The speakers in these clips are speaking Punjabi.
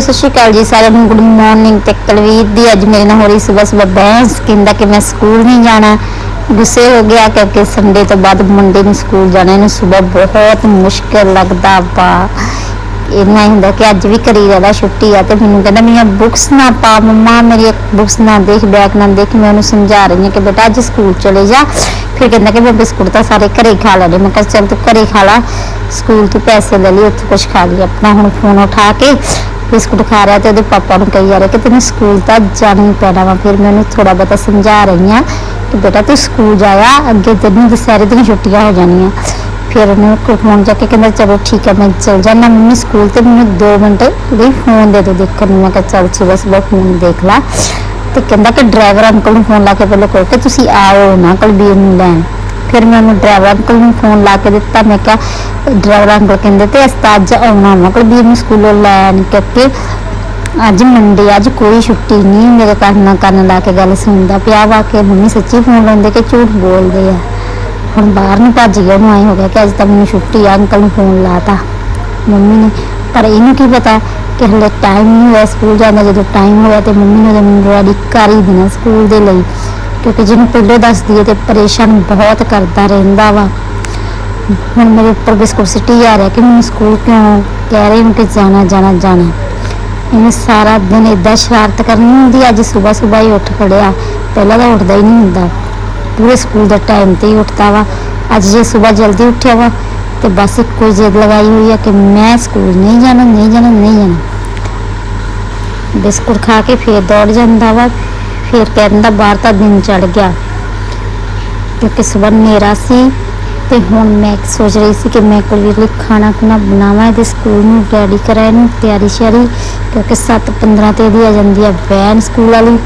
ਸਤਿ ਸ਼੍ਰੀ ਅਕਾਲ ਜੀ ਸਾਰਿਆਂ ਨੂੰ। ਗੁੱਡ ਮਾਰਨਿੰਗ ਤੇ ਕਲਵੀਰ ਦੀ। ਅੱਜ ਮੇਰੇ ਨਾਲ ਹੋ ਰਹੀ ਸਵੇਰ ਸਵੇਰ ਬਹਿਸ। ਕਹਿੰਦਾ ਕਿ ਮੈਂ ਸਕੂਲ ਨਹੀਂ ਜਾਣਾ। ਗੁੱਸੇ ਹੋ ਗਿਆ ਕਿਉਂਕਿ ਸੰਡੇ ਤੋਂ ਬਾਅਦ ਮੁੰਡੇ ਨੂੰ ਸਕੂਲ ਜਾਣਾ। ਇਹਨੂੰ ਸਵੇਰ ਬਹੁਤ ਮੁਸ਼ਕਿਲ ਲੱਗਦਾ ਵਾ। ਇਹਨਾਂ ਹੁੰਦਾ ਕਿ ਅੱਜ ਵੀ ਕਰੀ ਰਹਿਦਾ, ਛੁੱਟੀ ਆ। ਤੇ ਮੈਨੂੰ ਕਹਿੰਦਾ ਮੇਰੀਆਂ ਬੁੱਕਸ ਨਾ ਪਾ, ਮੰਮਾ। ਮੇਰੀ ਬੁੱਕਸ ਨਾ ਦੇਖ ਬੈਗ ਨਾ ਦੇਖ। ਮੈਂ ਉਹਨੂੰ ਸਮਝਾ ਰਹੀ ਹਾਂ ਕਿ ਬੇਟਾ, ਅੱਜ ਸਕੂਲ ਚਲੇ ਜਾ। ਫਿਰ ਕਹਿੰਦਾ ਕਿ ਮੈਂ ਬਿਸਕੁਟ ਤਾਂ ਸਾਰੇ ਘਰੇ ਖਾ ਲੈਣੇ। ਮੈਂ ਕਿਹਾ, ਚੱਲ ਤੂੰ ਘਰੇ ਖਾ ਲਾ। ਸਕੂਲ ਤੋਂ ਪੈਸੇ ਲੈ ਲਈ ਉੱਥੇ ਕੁਝ ਖਾ ਲਈ। ਆਪਣਾ ਹੁਣ ਫੋਨ ਉਠਾ ਕੇ ਬਿਸਕੁਟ ਖਾ ਰਿਹਾ ਤੇ ਉਹਦੇ ਪਾਪਾ ਨੂੰ ਕਹੀ ਜਾ ਰਿਹਾ ਕਿ ਤੈਨੂੰ ਸਕੂਲ ਤਾਂ ਜਾਣਾ ਹੀ ਪੈਣਾ ਵਾ। ਫਿਰ ਮੈਂ ਉਹਨੂੰ ਥੋੜਾ ਬਹੁਤਾ ਸਮਝਾ ਰਹੀ ਹਾਂ ਕਿ ਬੇਟਾ ਤੂੰ ਸਕੂਲ ਜਾਇਆ, ਅੱਗੇ ਤੈਨੂੰ ਦੁਸਹਿਰੇ ਦੀਆਂ ਛੁੱਟੀਆਂ ਹੋ ਜਾਣੀਆਂ। ਫਿਰ ਉਹਨੂੰ ਫੋਨ ਜਾ ਕੇ ਕਹਿੰਦਾ, ਚਲੋ ਠੀਕ ਹੈ, ਮੈਂ ਚਲ ਜਾਣਾ ਮੰਮੀ ਸਕੂਲ ਤੇ ਮੈਨੂੰ 2 ਮਿੰਟ ਲਈ ਫੋਨ ਦੇ ਦੋ ਦੇਖਣ ਨੂੰ ਮੈਂ ਕਿਹਾ, ਚੱਲ ਸਵੇਰ ਸਵੇਰ ਫੋਨ ਦੇਖ ਲਾ। ਤੇ ਕਹਿੰਦਾ ਕਿ ਡਰਾਈਵਰ ਅੰਕਲ ਨੂੰ ਫੋਨ ਲਾ ਕੇ ਪਹਿਲਾਂ ਕਹੋ ਕਿ ਤੁਸੀਂ ਆਓ ਨਾ ਕੁਲਬੀਰ ਨੂੰ ਲੈਣ। ਫਿਰ ਮੈਂ ਉਹਨੂੰ ਡਰਾਈਵਰ ਅੰਕਲ ਨੂੰ ਫੋਨ ਲਾ ਕੇ ਦਿੱਤਾ। ਮੈਂ ਕਿਹਾ, ਡਰਾਈਵਰ ਅੰਕਲ ਕਹਿੰਦੇ ਤੇ ਅਸਤਾ ਅੱਜ ਆਉਣਾ ਵਾ ਕੁਲਬੀਰ ਨੂੰ ਸਕੂਲੋਂ ਲੈਣ ਕਿਉਂਕਿ ਅੱਜ ਮੰਡੇ ਅੱਜ ਕੋਈ ਛੁੱਟੀ ਨਹੀਂ, ਮੇਰੇ ਕੰਨ ਨਾਲ ਕੰਨ ਲਾ ਕੇ ਗੱਲ ਸੁਣਦਾ ਪਿਆ ਵਾ ਕਿ ਮੰਮੀ ਸੱਚੀ ਫੋਨ ਲਾਉਂਦੇ ਕਿ ਝੂਠ ਬੋਲਦੇ ਆ। ਹੁਣ ਬਾਹਰ ਨੂੰ ਭੱਜ ਗਿਆ ਉਹਨੂੰ ਆਏ ਹੋ ਗਿਆ ਕਿ ਅੱਜ ਤਾਂ ਮੈਨੂੰ ਛੁੱਟੀ ਆ, ਅੰਕਲ ਨੂੰ ਫੋਨ ਲਾਤਾ ਮੰਮੀ ਨੇ, ਪਰ ਇਹਨੂੰ ਕੀ ਪਤਾ ਕਿ ਹਲੇ ਟਾਈਮ ਨਹੀਂ ਹੋਇਆ ਸਕੂਲ ਜਾਣ ਦਾ, ਜਦੋਂ ਟਾਈਮ ਹੋਇਆ ਤੇ ਮੰਮੀ ਨੇ ਉਹਦੇ ਮੈਨੂੰ ਰੈਡੀ ਕਰ ਹੀ ਦੇਣਾ ਸਕੂਲ ਦੇ ਲਈ। ਕਿਉਂਕਿ ਜਿਹਨੂੰ ਪਹਿਲਾਂ ਦੱਸਦੀ ਹੈ ਤੇ ਪਰੇਸ਼ਾਨ ਬਹੁਤ ਕਰਦਾ ਰਹਿੰਦਾ ਵਾ। ਹੁਣ ਮੇਰੇ ਉੱਪਰ ਬਿਸਕੁਟ ਸਿੱਟੀ ਜਾ ਰਿਹਾ ਕਿ ਮੈਨੂੰ ਸਕੂਲ ਕਿਉਂ ਕਹਿ ਰਹੇ ਹੋ ਕਿ ਜਾਣਾ ਜਾਣਾ ਜਾਣਾ। ਇਹਨੇ ਸਾਰਾ ਦਿਨ ਇਦਾਂ ਸ਼ਰਾਰਤ ਕਰਨੀ ਹੁੰਦੀ, ਅੱਜ ਸਵੇਰ ਸਵੇਰ ਹੀ ਉੱਠ ਖੜਿਆ। ਪਹਿਲਾਂ ਤਾਂ ਉੱਠਦਾ ਹੀ ਨਹੀਂ ਹੁੰਦਾ। ਪੂਰੇ ਸਕੂਲ ਦਾ ਟਾਈਮ ਤੇ ਹੀ ਉੱਠਦਾ ਵਾ। ਅੱਜ ਜੇ ਸਵੇਰ ਜਲਦੀ ਉੱਠਿਆ ਵਾ, ਤੇ ਬਸ ਇੱਕੋ ਹੀ ਜਿੱਦ ਲਗਾਈ ਹੋਈ ਹੈ ਕਿ ਮੈਂ ਸਕੂਲ ਨਹੀਂ ਜਾਣਾ ਨਹੀਂ ਜਾਣਾ ਨਹੀਂ ਜਾਣਾ। ਬਿਸਕੁਟ ਖਾ ਕੇ ਫੇਰ ਦੌੜ ਜਾਂਦਾ ਵਾ। ਫੇਰ ਕਹਿੰਦਾ ਬਾਹਰ ਤਾਂ ਦਿਨ ਚੜ ਗਿਆ। ਕਿਉਂਕਿ ਸਵੇਰ ਹਨੇਰਾ ਸੀ ਤੇ ਹੁਣ ਮੈਂ ਸੋਚ ਰਹੀ ਸੀ ਕਿ ਮੈਂ ਕੁਲਵੀਰ ਲਈ ਖਾਣਾ ਖੁਣਾ ਬਣਾਵਾਂ, ਇਹਦੇ ਸਕੂਲ ਨੂੰ ਰੈਡੀ ਕਰਾਂ ਇਹਨੂੰ ਤਿਆਰੀ ਸ਼ਿਆਰੀ, ਕਿਉਂਕਿ 7:15 ਤੇ ਇਹਦੀ ਆ ਜਾਂਦੀ ਆ ਵੈਨ ਸਕੂਲ ਵਾਲੀ।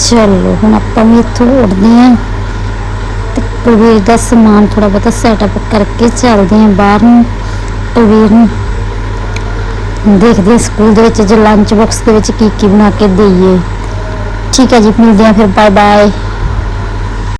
ਚਲੋ, ਹੁਣ ਆਪਾਂ ਵੀ ਇੱਥੋਂ ਉੱਡਦੇ ਹਾਂ ਤੇ ਕੁਲਵੀਰ ਦਾ ਸਮਾਨ ਥੋੜਾ ਬਹੁਤਾ ਸੈਟਅਪ ਕਰਕੇ ਚੱਲਦੇ ਹਾਂ ਬਾਹਰ ਨੂੰ, ਕੁਲਵੀਰ ਨੂੰ। ਦੇਖਦੇ ਹਾਂ ਸਕੂਲ ਦੇ ਵਿੱਚ ਜੇ ਲੰਚ ਬਾਕਸ ਦੇ ਵਿੱਚ ਕੀ ਕੀ ਬਣਾ ਕੇ ਦੇਈਏ। ਠੀਕ ਹੈ ਜੀ ਮਿਲਦੇ ਹਾਂ ਫਿਰ ਬਾਏ ਬਾਏ